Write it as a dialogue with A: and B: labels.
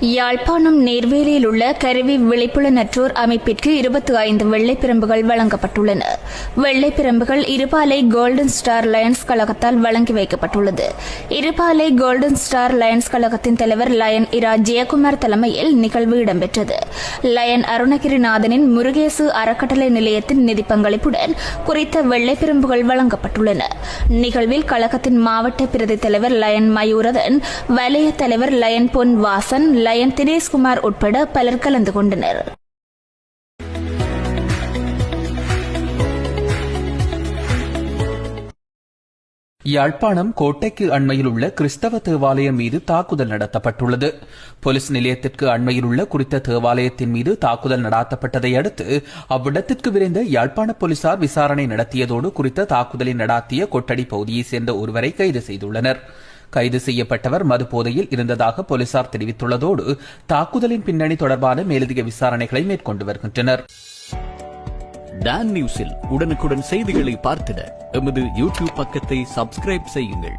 A: யாழ்ப்பாணம் நேர்வேலியில் உள்ள கருவி விழிப்புலனற்றோர் அமைப்பிற்கு இருபத்தி ஐந்து வெள்ளைப்பிரம்புகள் வழங்கப்பட்டுள்ளன. வெள்ளைப்பிரம்புகள் இருபாலை கோல்டன் ஸ்டார் லயன்ஸ் கழகத்தால் வழங்கி வைக்கப்பட்டுள்ளது. இருபாலை கோல்டன் ஸ்டார் லயன்ஸ் கழகத்தின் தலைவர் லயன் இரா ஜெயக்குமார் தலைமையில் நிகழ்வு இடம்பெற்றது. லயன் அருணகிரிநாதனின் முருகேசு அறக்கட்டளை நிலையத்தின் நிதி பங்களிப்புடன் குறித்த வெள்ளைப்பிரம்புகள் வழங்கப்பட்டுள்ளன. நிகழ்வில் கழகத்தின் மாவட்ட பிரதி தலைவர் லயன் மயூரதன் வலய தலைவர் லயன் பொன் வாசன் லயன் தினேஷ்குமார் உட்பட பலர் கலந்து கொண்டனர்.
B: யாழ்ப்பாணம் கோட்டைக்கு அண்மையில் உள்ள கிறிஸ்தவ தேவாலயம் மீது தாக்குதல் நடத்தப்பட்டுள்ளது. போலீஸ் நிலையத்திற்கு அண்மையில் உள்ள குறித்த தேவாலயத்தின் மீது தாக்குதல் நடாத்தப்பட்டதை அடுத்து அவ்விடத்திற்கு விரைந்த யாழ்ப்பாண போலீசார் விசாரணை நடத்தியதோடு குறித்த தாக்குதலை நடாத்திய கொட்டடி பகுதியைச் சேர்ந்த ஒருவரை கைது செய்துள்ளனர். கைது செய்யப்பட்டவர் மது போதையில் இருந்ததாக போலீசார் தெரிவித்துள்ளதோடு தாக்குதலின் பின்னணி தொடர்பான மேலதிக விசாரணைகளை மேற்கொண்டு வருகின்றனர்.
C: டான் நியூஸில் உடனுக்குடன் செய்திகளை பார்த்திட எமது யூடியூப் பக்கத்தை சப்ஸ்கிரைப் செய்யுங்கள்.